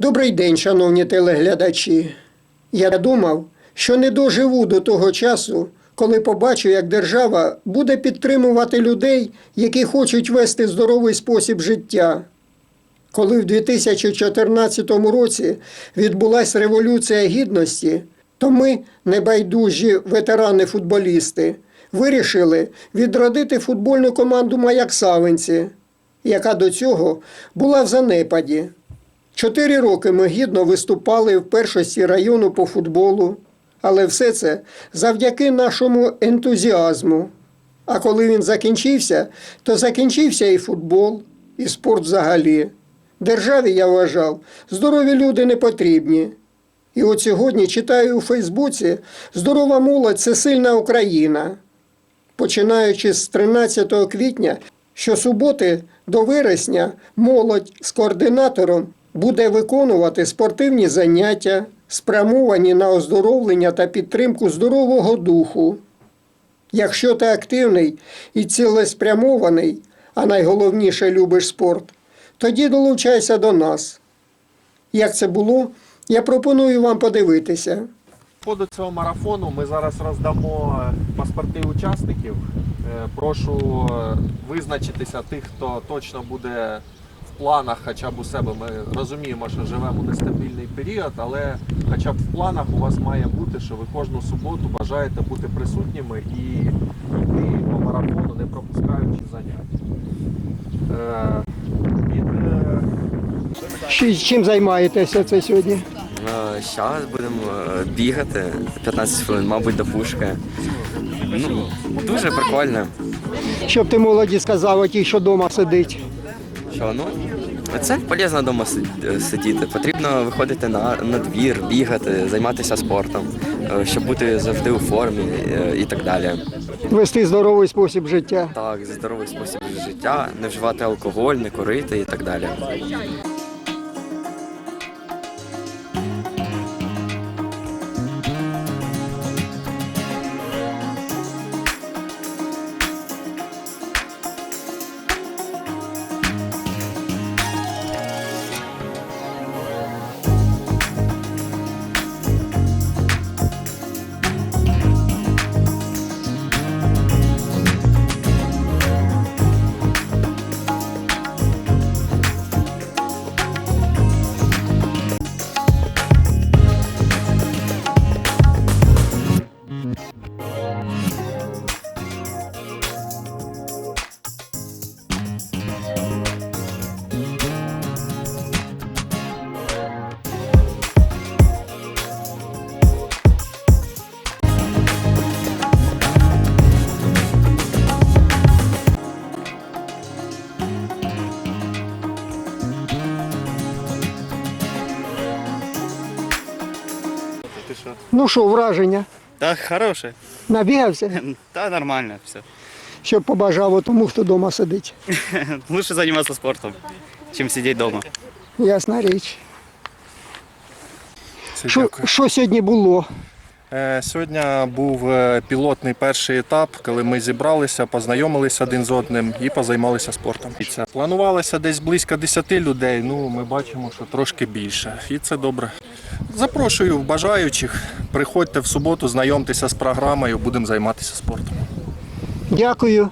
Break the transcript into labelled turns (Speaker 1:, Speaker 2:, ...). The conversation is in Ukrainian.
Speaker 1: Добрий день, шановні телеглядачі. Я думав, що не доживу до того часу, коли побачу, як держава буде підтримувати людей, які хочуть вести здоровий спосіб життя. Коли в 2014 році відбулася Революція Гідності, то ми, небайдужі ветерани-футболісти, вирішили відродити футбольну команду Маяк Савинці, яка до цього була в занепаді. Чотири роки ми гідно виступали в першості району по футболу, але все це завдяки нашому ентузіазму. А коли він закінчився, то закінчився і футбол, і спорт взагалі. Державі, я вважав, здорові люди не потрібні. І от сьогодні читаю у Фейсбуці Здорова молодь це сильна Україна. Починаючи з 13 квітня, щосуботи до вересня молодь з координатором буде виконувати спортивні заняття, спрямовані на оздоровлення та підтримку здорового духу. Якщо ти активний і цілеспрямований, а найголовніше любиш спорт, тоді долучайся до нас. Як це було, я пропоную вам подивитися.
Speaker 2: По цього марафону ми зараз роздамо е, паспорти учасників. Е, Прошу е, визначитися тих, хто точно буде планах, хоча б у себе. Ми розуміємо, що живемо нестабільний період, але хоча б в планах у вас має бути, що ви кожну суботу бажаєте бути присутніми і йти по марафону, не пропускаючи занять. Е, від, е,
Speaker 1: Чим займаєтеся це сьогодні?
Speaker 3: Зараз будемо е, бігати 15 хвилин, мабуть, до пушки. Ну, дуже прикольно.
Speaker 1: Щоб ти молоді сказав, ті, що вдома сидить.
Speaker 3: Що, ну, це полезно вдома сидіти. Потрібно виходити на, на двір, бігати, займатися спортом, е, щоб бути завжди у формі е, і так далі.
Speaker 1: Вести здоровий спосіб життя.
Speaker 3: Так, здоровий спосіб життя, не вживати алкоголь, не курити і так далі.
Speaker 4: Ты?
Speaker 1: Ну що, враження?
Speaker 4: Да, хороше.
Speaker 1: Набігався,
Speaker 4: Та нормально все.
Speaker 1: щоб побажав тому, хто вдома сидить.
Speaker 4: Лучше займатися спортом, ніж сидіти вдома.
Speaker 1: Ясна річ. Що, що сьогодні було?
Speaker 5: Е, Сьогодні був е, пілотний перший етап, коли ми зібралися, познайомилися один з одним і позаймалися спортом. Планувалося десь близько 10 людей. Ну ми бачимо, що трошки більше, і це добре. Запрошую бажаючих. Приходьте в суботу, знайомтеся з програмою, будемо займатися спортом.
Speaker 1: Дякую.